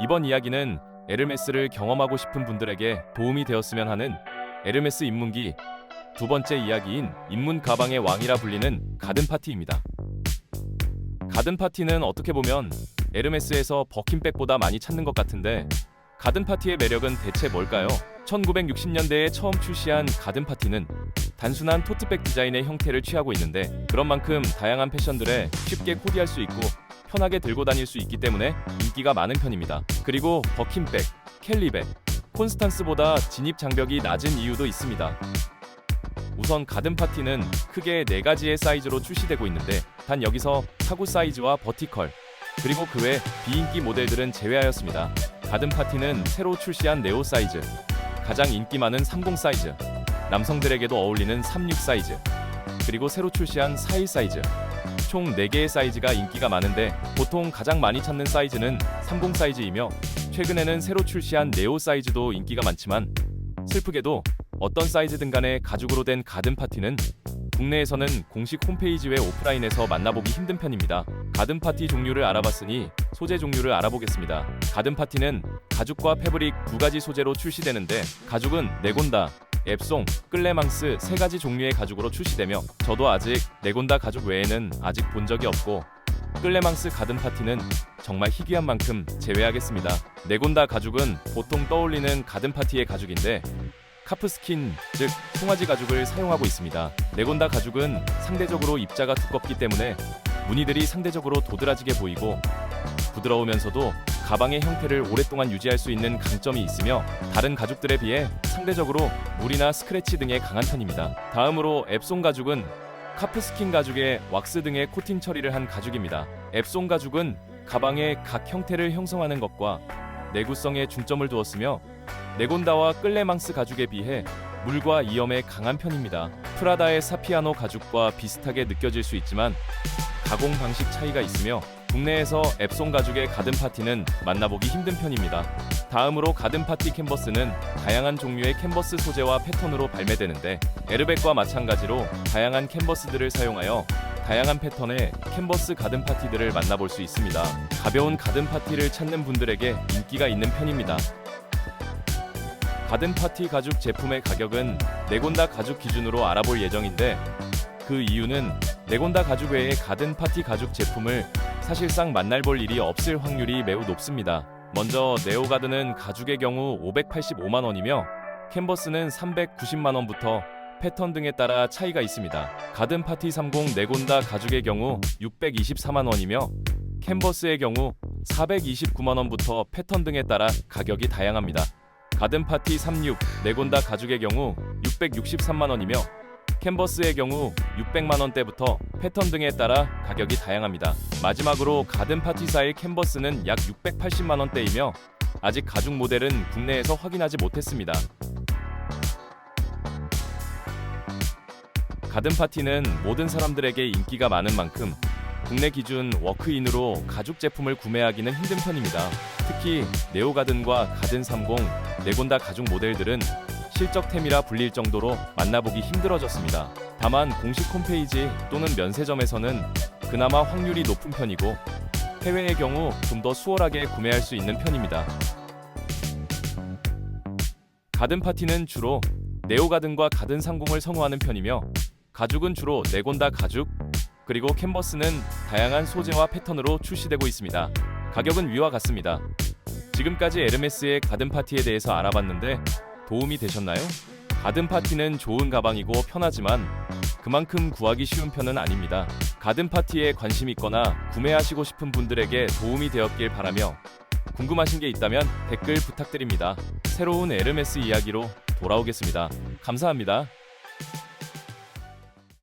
이번 이야기는 에르메스를 경험하고 싶은 분들에게 도움이 되었으면 하는 에르메스 입문기 두 번째 이야기인 입문 가방의 왕이라 불리는 가든 파티입니다. 가든 파티는 어떻게 보면 에르메스에서 버킨백보다 많이 찾는 것 같은데 가든 파티의 매력은 대체 뭘까요? 1960년대에 처음 출시한 가든 파티는 단순한 토트백 디자인의 형태를 취하고 있는데 그런 만큼 다양한 패션들에 쉽게 코디할 수 있고 편하게 들고 다닐 수 있기 때문에 인기가 많은 편입니다. 그리고 버킨백, 캘리백, 콘스탄스보다 진입 장벽이 낮은 이유도 있습니다. 우선 가든 파티는 크게 네 가지의 사이즈로 출시되고 있는데 단 여기서 타구 사이즈와 버티컬 그리고 그 외 비인기 모델들은 제외하였습니다. 가든 파티는 새로 출시한 네오 사이즈, 가장 인기 많은 30 사이즈, 남성들에게도 어울리는 36 사이즈, 그리고 새로 출시한 41 사이즈. 총 4개의 사이즈가 인기가 많은데 보통 가장 많이 찾는 사이즈는 30 사이즈이며 최근에는 새로 출시한 네오 사이즈도 인기가 많지만 슬프게도 어떤 사이즈든 간에 가죽으로 된 가든 파티는 국내에서는 공식 홈페이지 외 오프라인에서 만나보기 힘든 편입니다. 가든 파티 종류를 알아봤으니 소재 종류를 알아보겠습니다. 가든 파티는 가죽과 패브릭 두 가지 소재로 출시되는데 가죽은 네곤다, 앱송, 끌레망스 세 가지 종류의 가죽으로 출시되며 저도 아직 네곤다 가죽 외에는 아직 본 적이 없고 끌레망스 가든 파티는 정말 희귀한 만큼 제외하겠습니다. 네곤다 가죽은 보통 떠올리는 가든 파티의 가죽인데 카프스킨, 즉 송아지 가죽을 사용하고 있습니다. 네곤다 가죽은 상대적으로 입자가 두껍기 때문에 무늬들이 상대적으로 도드라지게 보이고 부드러우면서도 가방의 형태를 오랫동안 유지할 수 있는 강점이 있으며 다른 가죽들에 비해 상대적으로 물이나 스크래치 등에 강한 편입니다. 다음으로 앱송 가죽은 카프스킨 가죽에 왁스 등의 코팅 처리를 한 가죽입니다. 앱송 가죽은 가방의 각 형태를 형성하는 것과 내구성에 중점을 두었으며 네곤다와 끌레망스 가죽에 비해 물과 이염에 강한 편입니다. 프라다의 사피아노 가죽과 비슷하게 느껴질 수 있지만 가공 방식 차이가 있으며 국내에서 앱송 가죽의 가든 파티는 만나보기 힘든 편입니다. 다음으로 가든 파티 캔버스는 다양한 종류의 캔버스 소재와 패턴으로 발매되는데 에르백과 마찬가지로 다양한 캔버스들을 사용하여 다양한 패턴의 캔버스 가든 파티들을 만나볼 수 있습니다. 가벼운 가든 파티를 찾는 분들에게 인기가 있는 편입니다. 가든 파티 가죽 제품의 가격은 네곤다 가죽 기준으로 알아볼 예정인데 그 이유는 네곤다 가죽 외의 가든 파티 가죽 제품을 사실상 만날 볼 일이 없을 확률이 매우 높습니다. 먼저 네오가든은 가죽의 경우 585만 원이며 캔버스는 390만 원부터 패턴 등에 따라 차이가 있습니다. 가든 파티 30 네곤다 가죽의 경우 624만 원이며 캔버스의 경우 429만 원부터 패턴 등에 따라 가격이 다양합니다. 가든 파티 36 네곤다 가죽의 경우 663만 원이며 캔버스의 경우 600만 원대부터 패턴 등에 따라 가격이 다양합니다. 마지막으로 가든 파티사의 캔버스는 약 680만 원대이며 아직 가죽 모델은 국내에서 확인하지 못했습니다. 가든 파티는 모든 사람들에게 인기가 많은 만큼 국내 기준 워크인으로 가죽 제품을 구매하기는 힘든 편입니다. 특히 네오가든과 가든 30, 네곤다 가죽 모델들은 실적템이라 불릴 정도로 만나보기 힘들어졌습니다. 다만 공식 홈페이지 또는 면세점에서는 그나마 확률이 높은 편이고 해외의 경우 좀 더 수월하게 구매할 수 있는 편입니다. 가든 파티는 주로 네오가든과 가든 30을 선호하는 편이며 가죽은 주로 네곤다 가죽 그리고 캔버스는 다양한 소재와 패턴으로 출시되고 있습니다. 가격은 위와 같습니다. 지금까지 에르메스의 가든 파티에 대해서 알아봤는데 도움이 되셨나요? 가든 파티는 좋은 가방이고 편하지만 그만큼 구하기 쉬운 편은 아닙니다. 가든 파티에 관심 있거나 구매하시고 싶은 분들에게 도움이 되었길 바라며 궁금하신 게 있다면 댓글 부탁드립니다. 새로운 에르메스 이야기로 돌아오겠습니다. 감사합니다.